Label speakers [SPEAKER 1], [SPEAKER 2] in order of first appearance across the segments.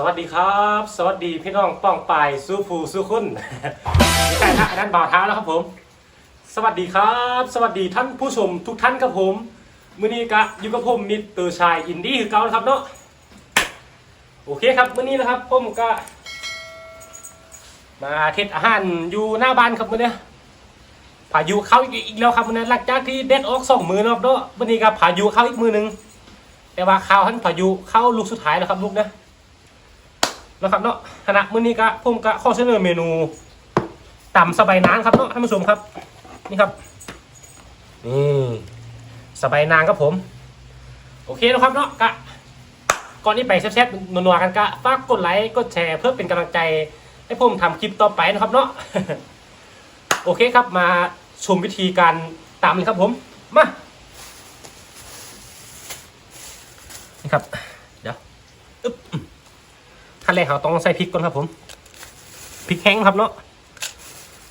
[SPEAKER 1] สวัสดีครับ สวัสดีพี่น้องป้องปายสู้ผู้สู้คุณใช่นะอันนั้นบ่าวเท้าแล้วครับผม สวัสดีครับ สวัสดีท่านผู้ชมทุกท่านครับผมมื้อนี้กะอยู่กับผมมิสเตอร์ชายอินดี้คือเก่านะครับเนาะโอเคครับมื้อนี้นะครับผมก็ มาเทศอาหารอยู่หน้าบ้านครับมื้อนี้พายุเข้าอีกแล้วครับมื้อนี้หลังจากที่เด็ดออกสองมือนะครับเนาะมื้อนี้ก็พายุเข้าอีกมือหนึ่งแต่ว่าข้าวท่านพายุเข้าลูกสุดท้ายแล้วครับลูกนะ นะครับเนาะคณะมื้อนี้ก็ผมก็ข้อเสนอเมนูตำสบายนางครับเนาะท่านผู้ชมครับ นี่ครับนี่สบายนางครับผม โอเคนะครับเนาะกะก่อนที่ไปแซ่บๆนัวๆกันก็ฝากกดไลค์กดแชร์เพื่อเป็นกำลังใจให้ผมทำคลิปต่อไปนะครับเนาะโอเคครับมาชมวิธีการตำเลยครับผมมานี่ครับ เดี๋ยวอึ๊บ ขั้นแรกเราต้องใส่พริกก่อนครับผมพริกแห้งครับเนาะ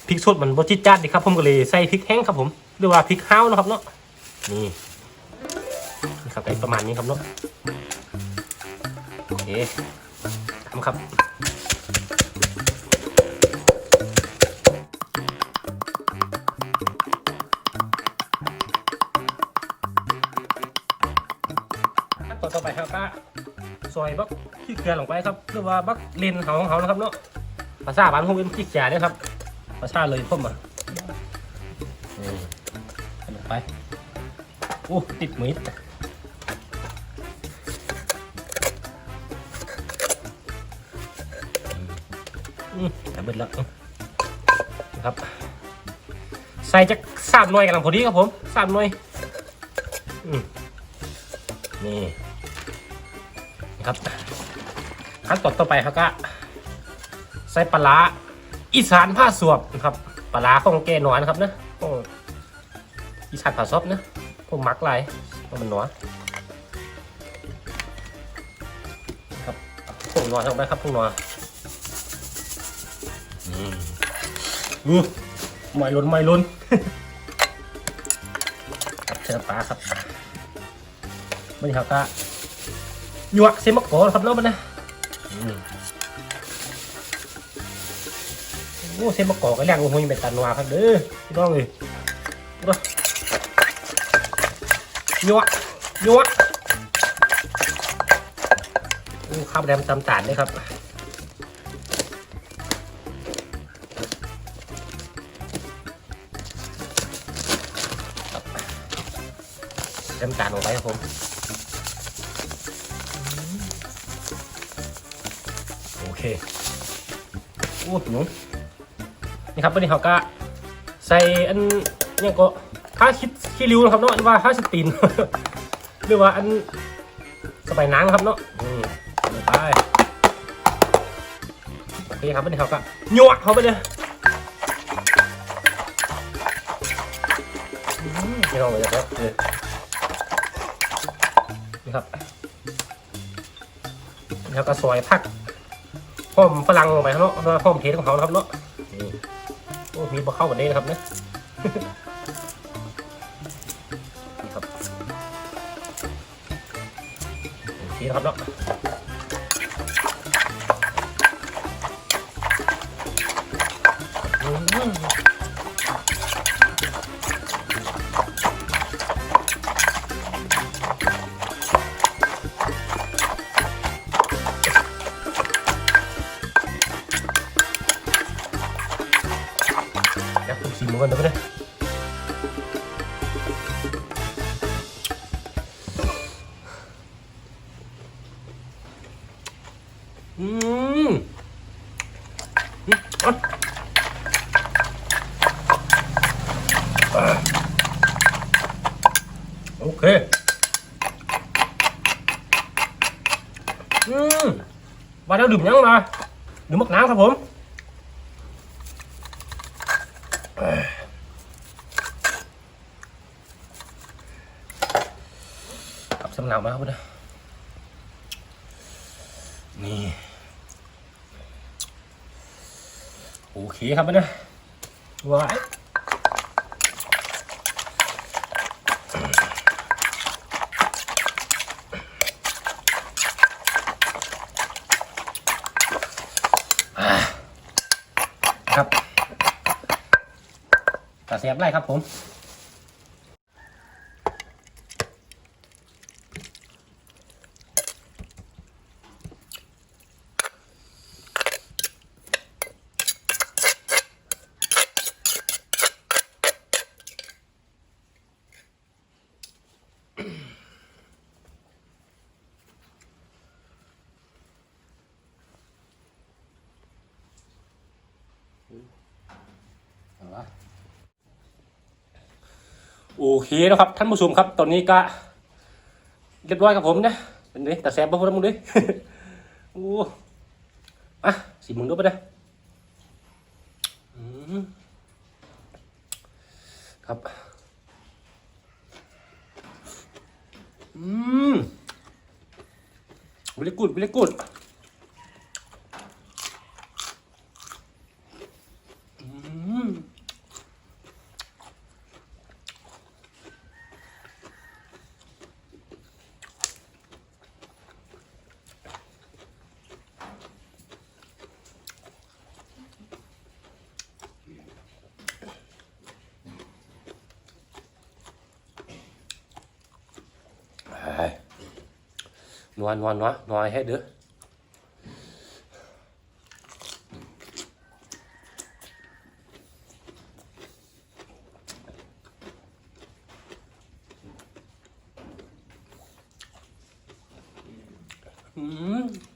[SPEAKER 1] พริกสดมันบจิจัดดิครับผมก็เลยใส่พริกแห้งครับผมหรือว่าพริกห้าวนะครับเนาะนี่ครับได้ประมาณนี้ครับเนาะโอเคทำครับขั้นตอนต่อไปครับก็ซอยบัก ขี้เกลือลงไปครับหรือว่าบักเลนเขาของเขานะครับเนาะภาษาบ้านผมเป็นขี้เกียจเนี่ยครับภาษาเลยพ่อมาลงไปโอ้ติดมิดอืมแต่เบิดแล้วนะครับ ใส่จะสามหน่วยกำลังพอดีครับผมสามหน่วยนี่นะครับ ขั้นตอนต่อไปครับก็ ใส่ปลาอีสานผ้าสวบนะครับปลาร้าของแกหนอนนะครับนะอีสานผ้าซอบนะผมมักลายเพราะมันหนอนครับพวกหนอนลงไปครับพวกหนอนอืมอือไม่ล้นไม่ล้นครับเชิญปลาครับมันเขาก็หยวกเซมะกอครับเนาะมันนะ โอ้เซมะกอก็แรงโอ้โหยังเป็นตันวาครับเด้อพี่น้องเลยดูหยวกหยวข้าวแดงตำตาลเลยครับแดงตาลลงไปครับผม เคโอ้หนูนี่ครับวันนี้เขาก็ใส่อันเนี่ยก็ผ้าคิดขี้ริ้วนะครับเนาะอันว่าผ้าสตีนหรือว่าอันสบายน้ำนะครับเนาะอืมไปโอเคครับวันนี้เขาก็หยวกเขาไปเลยอืมพี่น้องเลยครับนี่ครับแล้วก็ซอยผัก หอมฝรั่งลงไปครับเนาะแล้วหอมเทสของเขานะครับเนาะนี่โอ้มีบะเข้ากันนี้นะครับเนี่ยนี่ครับโอเคครับเนาะ โอเค อืมมาแล้วดื่มยังมาดื่มมักน้ำครับผมกับสำหรับมาครับนะนี่โอเคครับนะว้า เสียบไล่ครับผม โอเคนะครับท่านผู้ชมครับตอนนี้ก็เรียบร้อยครับผมนะเป็นไงแต่แซมบ้างพูดมึงดิโอ้อะสีมึงด้วยไปเลยอืมครับอืมวิลกูดวิลกูด Noa noa noa, noa hết đứa. Mm-hmm.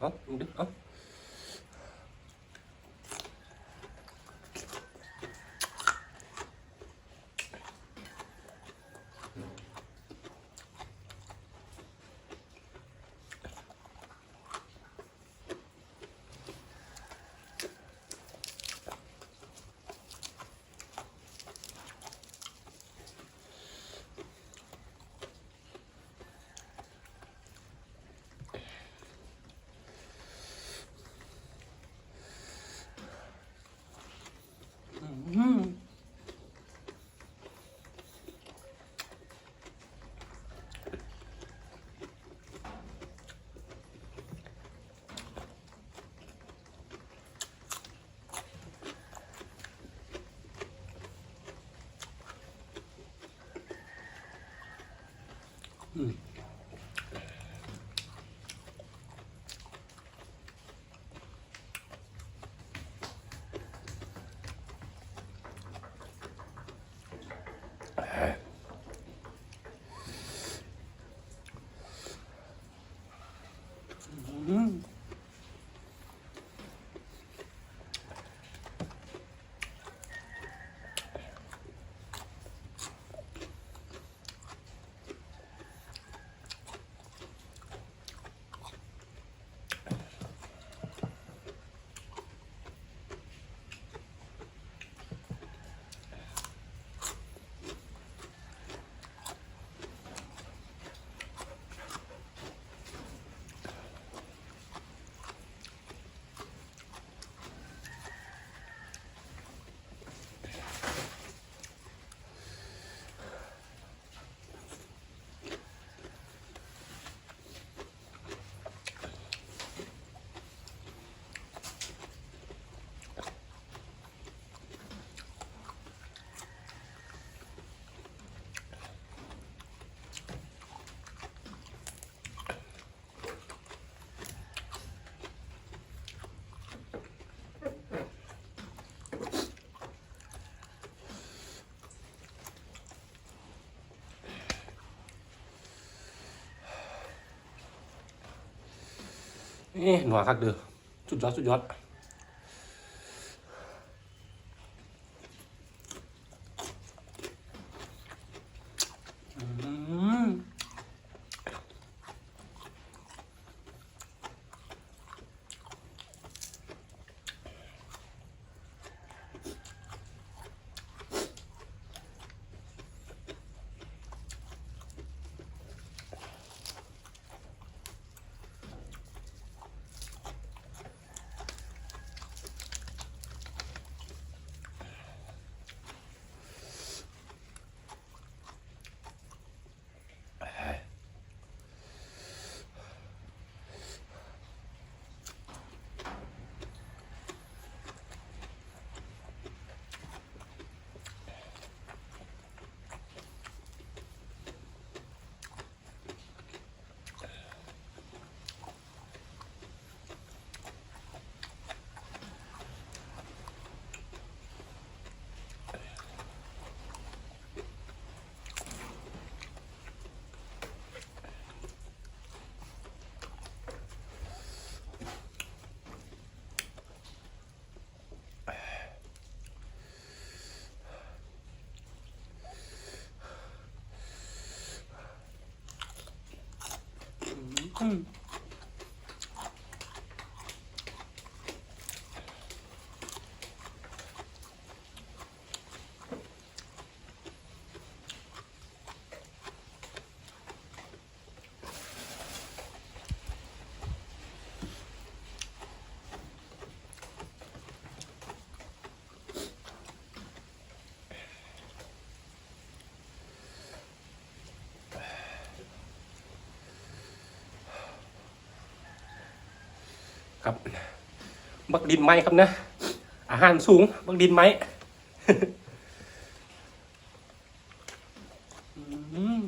[SPEAKER 1] 어? 근데? 어? Hmm. นี่หนัวคักเด้อสุดยอดสุดยอด ครับ บักดินไม้ครับนะ อาหารสูง บักดินไม้ อืม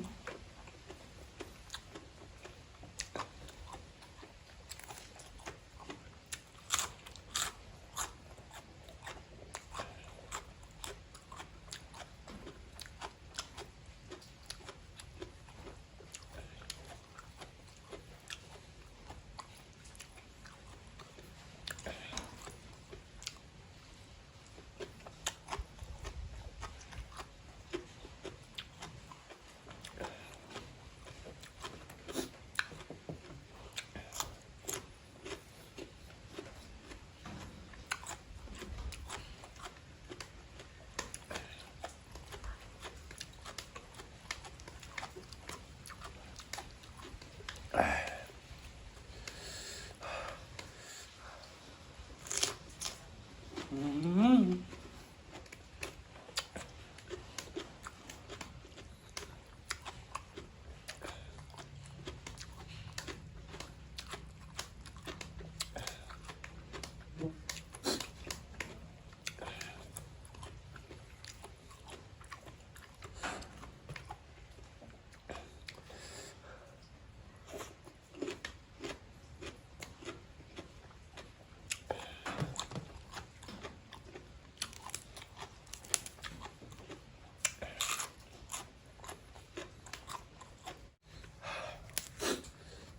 [SPEAKER 1] อืม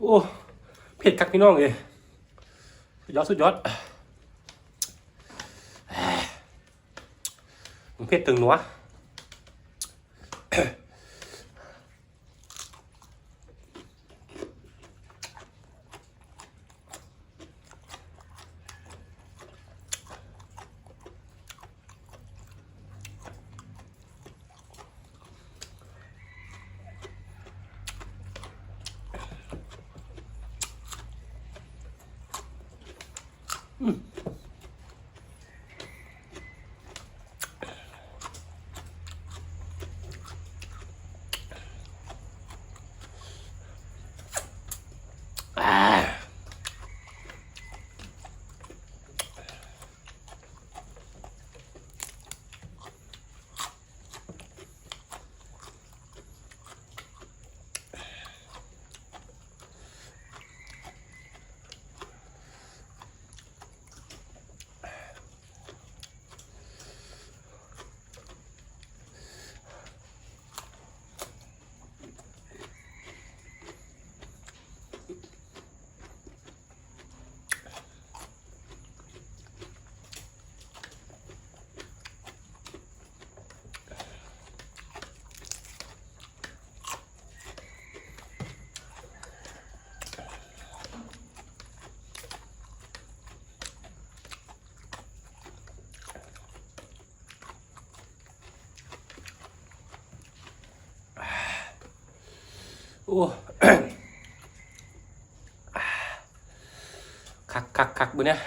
[SPEAKER 1] โอ้เผ็ดคักพี่น้องเลยสุดยอดสุดยอดมันเผ็ดตึงหนัว คักคักคักบุเนี่ย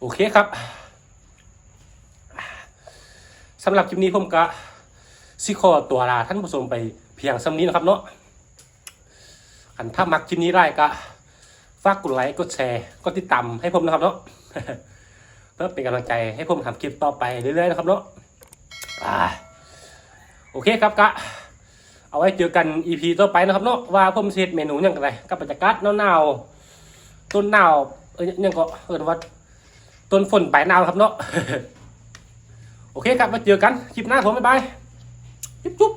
[SPEAKER 1] โอเคครับสำหรับคลิปนี้ผมก็สิขอตัวลาท่านผู้ชมไปเพียงสำนี้นะครับเนาะอันถ้ามักคลิปนี้ได้ก็ฝากกดไลค์กดแชร์กดติดตามให้ผมนะครับเนาะเพื่อเป็นกำลังใจให้ผมทำคลิปต่อไปเรื่อยๆนะครับเนาะ โอเคครับกะเอาไว้เจอกัน EP ต่อไปนะครับเนาะว่าผมสิเฮ็ดเมนูยังไรกับบรรยากาศหนาวๆต้นหนาวเอ้ยยังก็เอินว่าต้นฝนปลายหนาวครับเนาะโอเคครับมาเจอกันคลิปหน้าผมบ๊ายบายจุ๊บ